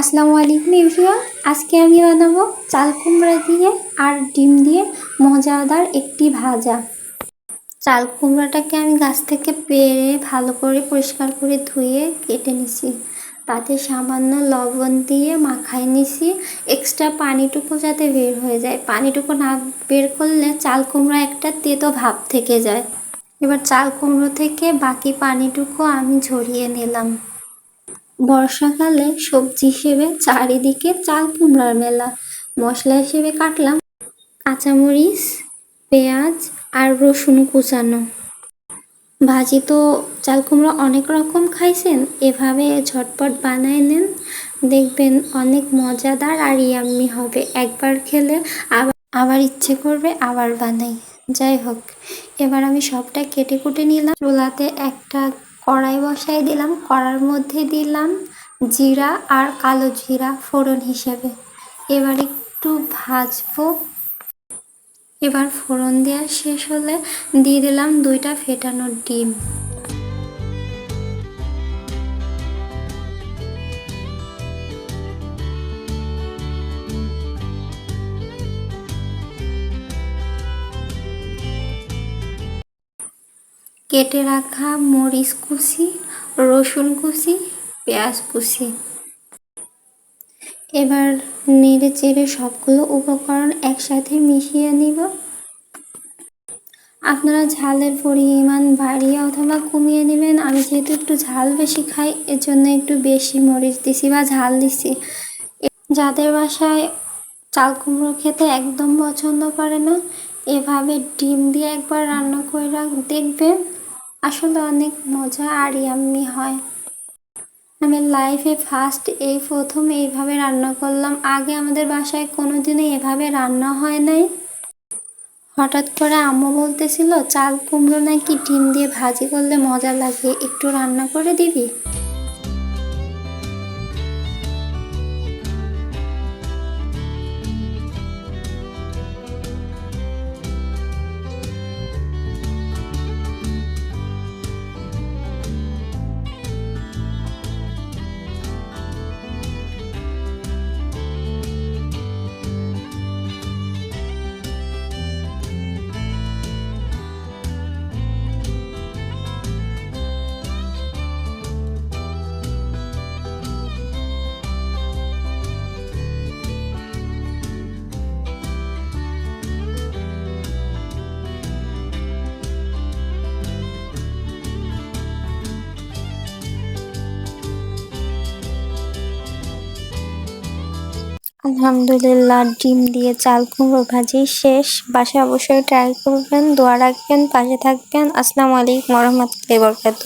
আসসালামু আলাইকুম এভরিওয়ান। আজকে আমি বানাবো চাল কুমড়া দিয়ে আর ডিম দিয়ে মজাদার একটি ভাজা। চাল কুমড়াটাকে আমি গাছ থেকে পেরে ভালো করে পরিষ্কার করে ধুয়ে কেটে নিছি। তাতে সামান্য লবণ দিয়ে মাখাই নিছি। এক্সট্রা পানিটুকু যাতে বের হয়ে যায়। পানিটুকু না বের করলে চাল কুমড়া একটা তেতো ভাব থেকে যায়। এবার চাল কুমড়ো থেকে বাকি পানিটুকু আমি ঝরিয়ে নিলাম। বর্ষাকালে সবজি হিসেবে চারিদিকে চাল কুমড়ার মেলা। মশলা হিসেবে কাটলাম কাঁচামরিচ, পেঁয়াজ আর রসুন কুচানো। ভাজি তো চাল কুমড়ো অনেক রকম খাইছেন, এভাবে ঝটপট বানায় নেন। দেখবেন অনেক মজাদার আর ইয়াম্মি হবে। একবার খেলে আবার আবার ইচ্ছে করবে আবার বানাই। যাই হোক, এবার আমি সবটা কেটে কুটে নিলাম। চুলাতে একটা কড়াই বসাই দিলাম। কড়ার মধ্যে দিলাম জিরা আর কালো জিরা ফোড়ন হিসেবে। এবার একটু ভাজবো। এবার ফোড়ন দেওয়া শেষ হলে দিয়ে দিলাম দুইটা ফেটানোর ডিম। কেটে রাখা মরিচ কুচি, রসুন কুচি, পেঁয়াজ কুচি। এবার নেড়ে চেড়ে সবগুলো উপকরণ একসাথে মিশিয়ে নিব। আপনারা ঝালের পরিমাণ বাড়িয়ে অথবা কমিয়ে নেবেন। আমি যেহেতু একটু ঝাল বেশি খাই এর জন্য একটু বেশি মরিচ দিছি বা ঝাল দিছি। যাদের বাসায় চাল কুমড়ো খেতে একদম পছন্দ করে না, এভাবে ডিম দিয়ে একবার রান্না করে দেখবেন আসলে অনেক মজা আর ইয়াম্মি হয়। আমি লাইফে ফার্স্ট এই প্রথম এইভাবে রান্না করলাম। আগে আমাদের বাসায় কোনো দিনই এভাবে রান্না হয় নাই। হঠাৎ করে আম্মু বলতেছিল, চাল কুমড়ো নাকি ডিম দিয়ে ভাজি করলে মজা লাগে, একটু রান্না করে দিবি? আলহামদুলিল্লাহ, ডিম দিয়ে চাল কুমড়ো ভাজি শেষ। বাসায় অবশ্যই ট্রাই করবেন, দোয়া রাখবেন, পাশে থাকবেন। আসসালামু আলাইকুম রহমতুল্লাহ বরকাত